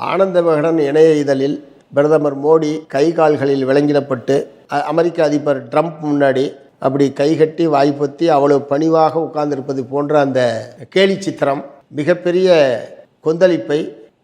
ஆனந்த விகடன் இணைய இதழில் பிரதமர் மோடி கை கால்களில் விளங்கிடப்பட்டு அமெரிக்க அதிபர் ட்ரம்ப் முன்னாடி அப்படி கைகட்டி வாய்ப்பத்தி அவ்வளவு பணிவாக உட்கார்ந்திருப்பது போன்ற அந்த கேலி சித்திரம் மிகப்பெரிய கொந்தளிப்பை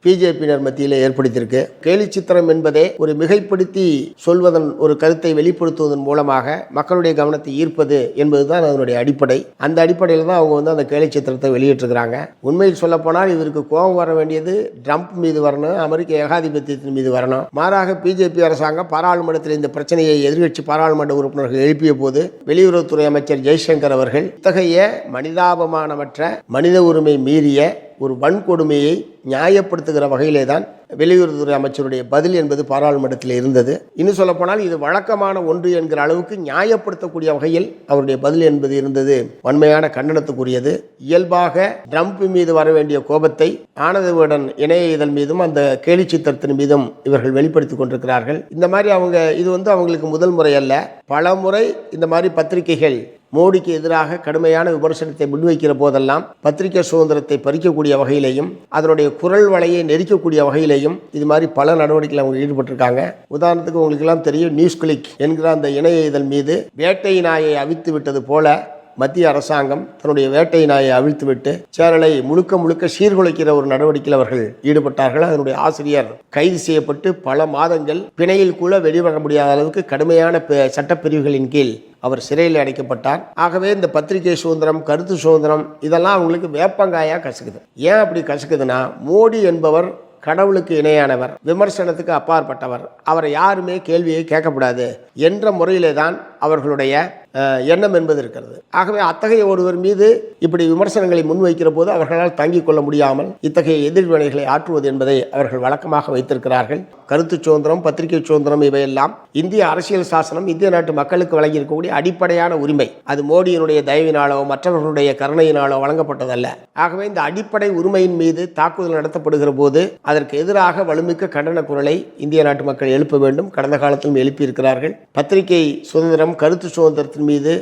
பிஜேபியினர் மத்தியில் ஏற்படுத்தியிருக்கு. கேலி சித்திரம் என்பதே ஒரு மிகைப்படுத்தி சொல்வதன் ஒரு கருத்தை வெளிப்படுத்துவதன் மூலமாக மக்களுடைய கவனத்தை ஈர்ப்பது என்பதுதான் அதனுடைய அடிப்படை. அந்த அடிப்படையில் தான் அவங்க வந்து அந்த கேலி சித்திரத்தை வெளியிட்டிருக்கிறாங்க. உண்மையில் சொல்லப்போனால் இதற்கு கோபம் வர வேண்டியது ட்ரம்ப் மீது வரணும் அமெரிக்க ஏகாதிபத்தியத்தின் மீது வரணும். மாறாக பிஜேபி அரசாங்கம் பாராளுமன்றத்தில் இந்த பிரச்சனையை எதிர்க்கட்சி பாராளுமன்ற உறுப்பினர்கள் எழுப்பிய போது வெளியுறவுத்துறை அமைச்சர் ஜெய்சங்கர் அவர்கள் இத்தகைய மனிதாபமானமற்ற மனித உரிமை மீறிய ஒரு வன்கொடுமையை நியாயப்படுத்துகிற வகையிலே தான் வெளியுறவுத்துறை அமைச்சருடைய பதில் என்பது பாராளுமன்றத்தில் இருந்தது. இன்னும் சொல்லப்போனால் இது வழக்கமான ஒன்று என்கிற அளவுக்கு நியாயப்படுத்தக்கூடிய வகையில் அவருடைய பதில் என்பது இருந்தது. வன்மையான கண்டனத்துக்குரியது. இயல்பாக ட்ரம்ப் மீது வர வேண்டிய கோபத்தை ஆனந்தவுடன் இணைய இதழ் மீதும் அந்த கேலி சித்திரத்தின் மீதும் இவர்கள் வெளிப்படுத்தி கொண்டிருக்கிறார்கள். இந்த மாதிரி அவங்க இது வந்து அவங்களுக்கு முதல் முறை அல்ல. பல முறை இந்த மாதிரி பத்திரிகைகள் மோடிக்கு எதிராக கடுமையான விமர்சனத்தை முன்வைக்கிற போதெல்லாம் பத்திரிகை சுதந்திரத்தை பறிக்கக்கூடிய வகையிலையும் அதனுடைய குரல் வலையை நெரிக்கக்கூடிய வகையிலையும் இது மாதிரி பல நடவடிக்கைகள் அவங்க ஈடுபட்டிருக்காங்க. உதாரணத்துக்கு உங்களுக்கு எல்லாம் தெரியும் நியூஸ் கிளிக் என்கிற அந்த இணைய இதழ் மீது வேட்டை நாயை அவித்து விட்டது போல மத்திய அரசாங்கம் தன்னுடைய வேட்டை நாயை அவிழ்த்துவிட்டு சேரலை முழுக்க முழுக்க சீர்குலைக்கிற ஒரு நடவடிக்கையில் அவர்கள் ஈடுபட்டார்கள். அதனுடைய ஆசிரியர் கைது செய்யப்பட்டு பல மாதங்கள் பிணையில் கூட வெளிவர முடியாத அளவுக்கு கடுமையான ப- சட்டப்பிரிவுகளின் கீழ் அவர் சிறையில் அடைக்கப்பட்டார். ஆகவே இந்த பத்திரிகை சுதந்திரம் கருத்து சுதந்திரம் இதெல்லாம் அவங்களுக்கு வேப்பங்காயா கசுக்குது. ஏன் அப்படி கசுக்குதுன்னா மோடி என்பவர் கடவுளுக்கு இணையானவர் விமர்சனத்துக்கு அப்பாற்பட்டவர். அவரை யாருமே கேள்வியை கேட்கக்கூடாது என்ற முறையிலே தான் அவர்களுடைய எண்ணம் என்பது இருக்கிறது. ஆகவே அத்தகைய ஒருவர் மீது இப்படி விமர்சனங்களை முன்வைக்கிற போது அவர்களால் தாங்கிக் கொள்ள முடியாமல் இத்தகைய எதிர்வினைகளை ஆற்றுவது என்பதை அவர்கள் வழக்கமாக வைத்திருக்கிறார்கள். கருத்து சுதந்திரம் பத்திரிகை சுதந்திரம் இவையெல்லாம் இந்திய அரசியல் சாசனம் இந்திய நாட்டு மக்களுக்கு வழங்கியிருக்கக்கூடிய அடிப்படையான உரிமை. அது மோடியினுடைய தயவினாலோ மற்றவர்களுடைய கருணையினாலோ வழங்கப்பட்டதல்ல. ஆகவே இந்த அடிப்படை உரிமையின் மீது தாக்குதல் நடத்தப்படுகிற போது அதற்கு எதிராக வலுமிக்க கண்டன குரலை இந்திய நாட்டு மக்கள் எழுப்ப வேண்டும். கடந்த காலத்திலும் எழுப்பியிருக்கிறார்கள். பத்திரிகை சுதந்திரம் கருத்து சுதந்திரத்தின் மீது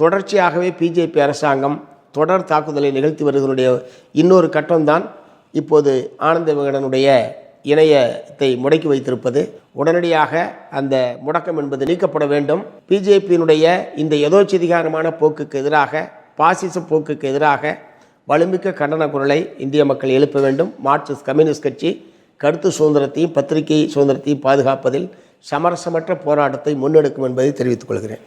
தொடர்ச்சியாகவே பிஜேபி அரசாங்கம் தொடர் தாக்குதலை நிகழ்த்தி வருவதனுடைய இன்னொரு கட்டம்தான் இப்போது ஆனந்த விகடனுடைய இணையத்தை முடக்கி வைத்திருப்பது. உடனடியாக அந்த முடக்கம் என்பது நீக்கப்பட வேண்டும். பிஜேபியினுடைய இந்த எதோச்சதிகாரமான போக்குக்கு எதிராக பாசிச போக்குக்கு எதிராக வலுமிக்க கண்டன குரலை இந்திய மக்கள் எழுப்ப வேண்டும். மார்க்சிஸ்ட் கம்யூனிஸ்ட் கட்சி கருத்து சுதந்திரத்தையும் பத்திரிகை சுதந்திரத்தையும் பாதுகாப்பதில் சமரசமற்ற போராட்டத்தை முன்னெடுக்கும் என்பதை தெரிவித்துக் கொள்கிறேன்.